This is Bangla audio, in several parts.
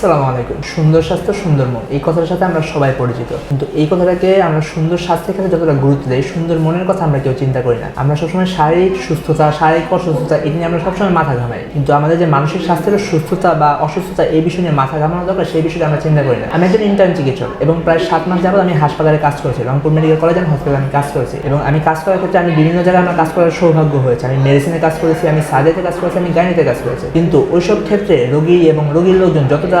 আসসালামু আলাইকুম। সুন্দর স্বাস্থ্য, সুন্দর মন। এই কথাটার সাথে আমরা সবাই পরিচিত। কিন্তু এই কথাটাকে আমরা সুন্দর স্বাস্থ্যের ক্ষেত্রে যতটা গুরুত্ব দেই, সুন্দর মনের কথা আমরা কেউ চিন্তা করি না। আমরা সবসময় শারীরিক সুস্থতা, শারীরিক অসুস্থতা, এটি নিয়ে আমরা সবসময় মাথা ঘামাই। কিন্তু আমাদের যে মানসিক স্বাস্থ্যের সুস্থতা বা অসুস্থতা, এই বিষয় নিয়ে মাথা ঘামানো দরকার, সেই বিষয়ে আমরা চিন্তা করি না। আমি একজন ইন্টার্ন চিকিৎসক এবং প্রায় সাত মাস যাবত আমি হাসপাতালে কাজ করেছি। রংপুর মেডিকেল কলেজ অ্যান্ড হসপিটালে আমি কাজ করেছি। এবং আমি কাজ করার ক্ষেত্রে আমি বিভিন্ন জায়গায় আমার কাজ করার সৌভাগ্য হয়েছে। আমি মেডিসিনে কাজ করেছি, আমি সার্জারিতে কাজ করেছি, আমি গাইনিতে কাজ করেছি। কিন্তু ওইসব ক্ষেত্রে রোগী এবং রোগীর লোকজন যতটা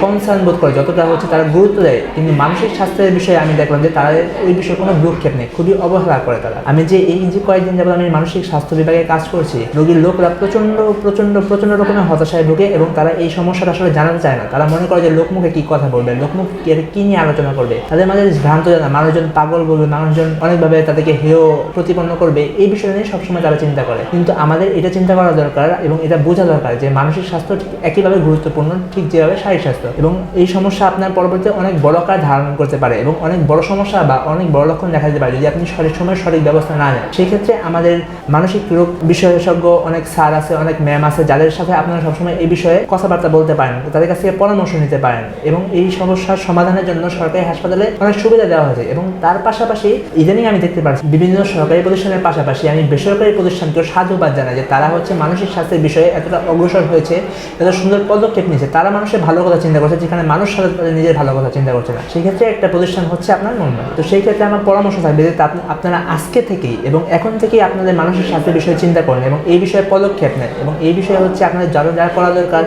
কনসার্ন বোধ করে, যতটা হচ্ছে তারা গুরুত্ব দেয় কিন্তু মানসিক স্বাস্থ্যের বিষয়ে আমি দেখলাম যে তারা ওই বিষয়ে কোনো ভ্রুক্ষেপ নেই, খুবই অবহেলা করে তারা। আমি যে এই যে কয়েকদিন যাবত আমি মানসিক স্বাস্থ্য বিভাগে কাজ করছি, রোগীর লোকরা প্রচণ্ড প্রচণ্ড প্রচণ্ড রকমের হতাশায় ভুগে এবং তারা এই সমস্যাটা আসলে জানাতে চায় না। তারা মনে করে যে লোকমুখে কি কথা বলবে, লোকমুখ কি- নিয়ে আলোচনা করবে? তাদের মাঝে ভ্রান্ত জানা, মানুষজন পাগল বলবে, মানুষজন অনেকভাবে তাদেরকে হেয়, প্রতিপন্ন করবে, এই বিষয় নিয়ে সবসময় তারা চিন্তা করে। কিন্তু আমাদের এটা চিন্তা করা দরকার এবং এটা বোঝা দরকার যে মানসিক স্বাস্থ্য ঠিক একইভাবে গুরুত্বপূর্ণ, ঠিক যেভাবে শারীরিক স্বাস্থ্য। এবং এই সমস্যা আপনার পরবর্তীতে অনেক বড় আকার ধারণ করতে পারে এবং অনেক বড় সমস্যা বা অনেক বড় লক্ষণ দেখা দিতে পারে যদি আপনি সঠিক সময় সঠিক ব্যবস্থা না নেন। সেই ক্ষেত্রে আমাদের মানসিক রোগ বিশেষজ্ঞ অনেক স্যার আছে, অনেক ম্যাম আছে, যাদের সাথে আপনারা সবসময় এই বিষয়ে কথাবার্তা বলতে পারেন, তাদের কাছ থেকে পরামর্শ নিতে পারেন এবং এই সমস্যার সমাধানের জন্য সরকারি হাসপাতালে অনেক সুবিধা দেওয়া হয়েছে এবং তার পাশাপাশি ইদানিং আমি দেখতে পাচ্ছি বিভিন্ন সরকারি প্রতিষ্ঠানের পাশাপাশি আমি বেসরকারি প্রতিষ্ঠানকেও সাধুবাদ জানাই যে তারা হচ্ছে মানসিক স্বাস্থ্যের বিষয়ে এতটা অগ্রসর হয়েছে, এত সুন্দর পদক্ষেপ নিয়েছে। তারা মানুষের ভালো কথা চিন্তা করছে, যেখানে মানুষ নিজের ভালো কথা চিন্তা করছে না। সেই ক্ষেত্রে একটা প্রতিষ্ঠান হচ্ছে আপনার মনমানি তো সেই ক্ষেত্রে আমার পরামর্শ থাকবে যে আপনারা আজকে থেকেই এবং এখন থেকেই আপনাদের মানসিক স্বাস্থ্যের বিষয়ে চিন্তা করেন এবং এই বিষয়ে পদক্ষেপ নেন এবং এই বিষয়ে হচ্ছে আপনাদের যারা যা করা দরকার,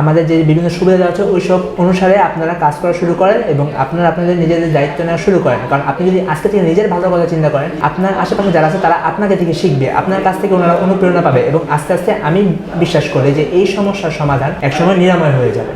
আমাদের যে বিভিন্ন সুবিধা আছে, ওইসব অনুসারে আপনারা কাজ করা শুরু করেন এবং আপনারা আপনাদের নিজেদের দায়িত্ব নেওয়া শুরু করেন। কারণ আপনি যদি আজকে থেকে নিজের ভালো কথা চিন্তা করেন, আপনার আশেপাশে যারা আছে তারা আপনাকে থেকে শিখবে, আপনার কাছ থেকে ওনারা অনুপ্রেরণা পাবে এবং আস্তে আস্তে আমি বিশ্বাস করি যে এই সমস্যার সমাধান একসময় নিরাময় হয়ে যাবে।